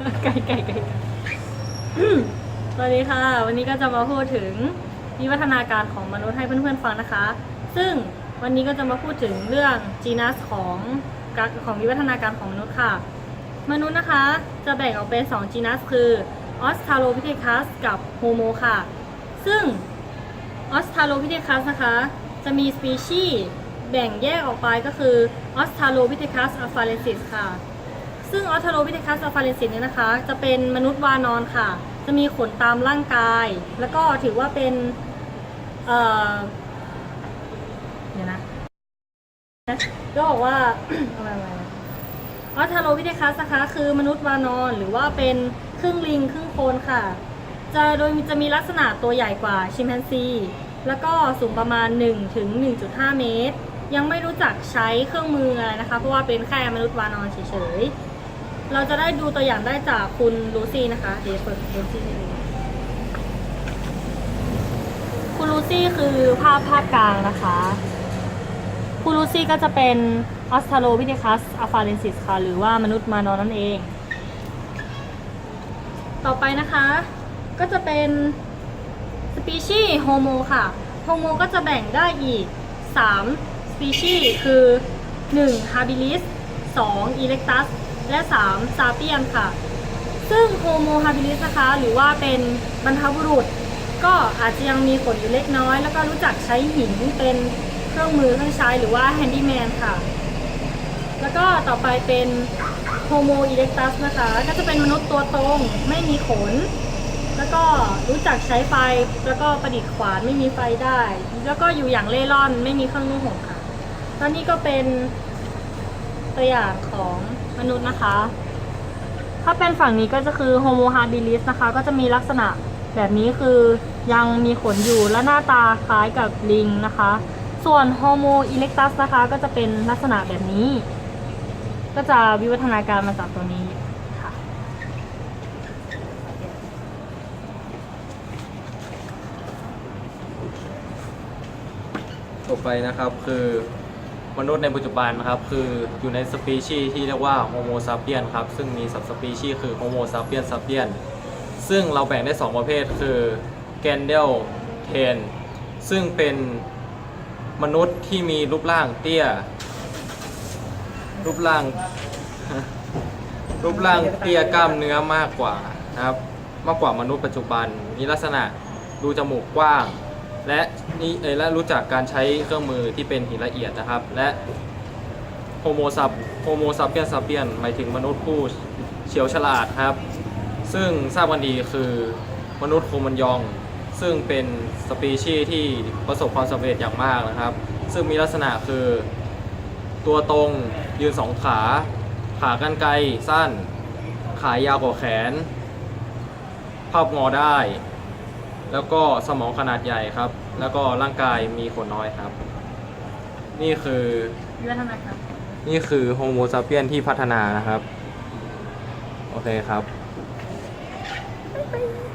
ไก่ไก่ไก่สวัสดีค่ะ วันนี้ก็จะมาพูดถึงวิวัฒนาการของมนุษย์ให้เพื่อนๆฟังนะคะ ซึ่งวันนี้ก็จะมาพูดถึงเรื่องจีนัสของการของวิวัฒนาการของมนุษย์ค่ะ มนุษย์นะคะจะแบ่งออกเป็น2จีนัสคือ Australopithecus กับ Homo ค่ะ ซึ่ง Australopithecus นะคะ จะมีสปีชีส์แบ่งแยกออกไปก็คือ Australopithecus afarensis ค่ะ ซึ่ง Australopithecus afarensis เนี่ยนะคะ จะเป็นมนุษย์วานอนค่ะ จะมีขนตามร่างกาย แล้วก็ถือว่าเป็น เอ่อเดี๋ยวนะก็บอกว่าอออทโลวิเทคัสนะคะคือมนุษย์วานอนหรือว่าเป็นครึ่งลิงครึ่งโคนค่ะ จะโดยจะมีลักษณะตัวใหญ่กว่าชิมแปนซี แล้วก็สูงประมาณ 1 ถึง 1.5 เมตร ยังไม่รู้จักใช้เครื่องมืออะไรนะคะ เพราะว่าเป็นแค่มนุษย์วานอนเฉยๆ เราจะได้ดูตัวอย่างได้จากคุณลูซี่นะคะเดี๋ยวเปิดลูซี่ให้ดูคุณลูซี่คือภาพภาพกลางนะคะคูลูซี่ก็จะเป็นออสทาโลพิเทคัสอาฟาเรนซิสค่ะ หรือว่ามนุษย์มานอนนั่นเอง ต่อไปนะคะ ก็จะเป็นสปีชีส์โฮโมค่ะ โฮโมก็จะแบ่งได้อีก 3 สปีชีส์คือ 1. habilis 2. erectus และ 3. sapiens ค่ะ ซึ่งโฮโม habilis นะคะ หรือว่าเป็นบรรพบุรุษ ก็อาจจะยังมีขนอยู่เล็กน้อย แล้วก็รู้จักใช้หินเป็นเครื่องมือเครื่องใช้หรือว่า handyman ค่ะ แล้วก็ต่อไปเป็น Homo erectus นะคะ ก็จะเป็นมนุษย์ตัวตรงไม่มีขน แล้วก็รู้จักใช้ไฟ แล้วก็ประดิษฐ์ขวานไม่มีไฟได้ แล้วก็อยู่อย่างเล่ร่อนไม่มีเครื่องนุ่งห่มค่ะ ตอนนี้ก็เป็นตัวอย่างของ มนุษย์นะคะ ถ้าเป็นฝั่งนี้ก็จะคือ Homo habilis นะคะ ก็จะมีลักษณะแบบนี้คือยังมีขนอยู่และหน้าตาคล้ายกับลิงนะคะ ส่วน Homo erectus นะคะก็จะเป็นลักษณะแบบนี้ ก็จะวิวัฒนาการมาจากตัวนี้ค่ะต่อไปนะครับคือ มนุษย์ในปัจจุบันนะครับ คืออยู่ในสปีชีส์ที่เรียกว่าโฮโมซาเปียนครับ ซึ่งมีสับสปีชีส์คือโฮโมซาเปียนซาเปียนซึ่งเราแบ่งได้ 2 ประเภทคือแกนเดลเทนซึ่งเป็นมนุษย์ที่มีรูปร่างเตี้ย รูปร่าง รูปร่างเตี้ยกล้ามเนื้อมากกว่านะครับ มากกว่ามนุษย์ปัจจุบันมีลักษณะดูจมูกกว้าง และนี่เอ่อและรู้จักการใช้เครื่องมือที่เป็นหินละเอียดนะครับ และโฮโมซับโฮโมซาเปียนซาเปียนหมายถึงมนุษย์ผู้เฉียวฉลาดครับ ซึ่งทราบกันดีคือมนุษย์โคมันยอง ซึ่งเป็นสปีชีส์ที่ประสบความสำเร็จอย่างมากนะครับ ซึ่งมีลักษณะคือ ตัวตรงยืนสองขา ขากรรไกรสั้น ขายาวกว่าแขนภาพงอได้ แล้วก็สมองขนาดใหญ่ครับ แล้วก็ร่างกายมีขนน้อยครับ นี่คือวิวัฒนาการนี่คือโฮโมซาเปียนที่พัฒนานะครับ โอเคครับบ๊ายบาย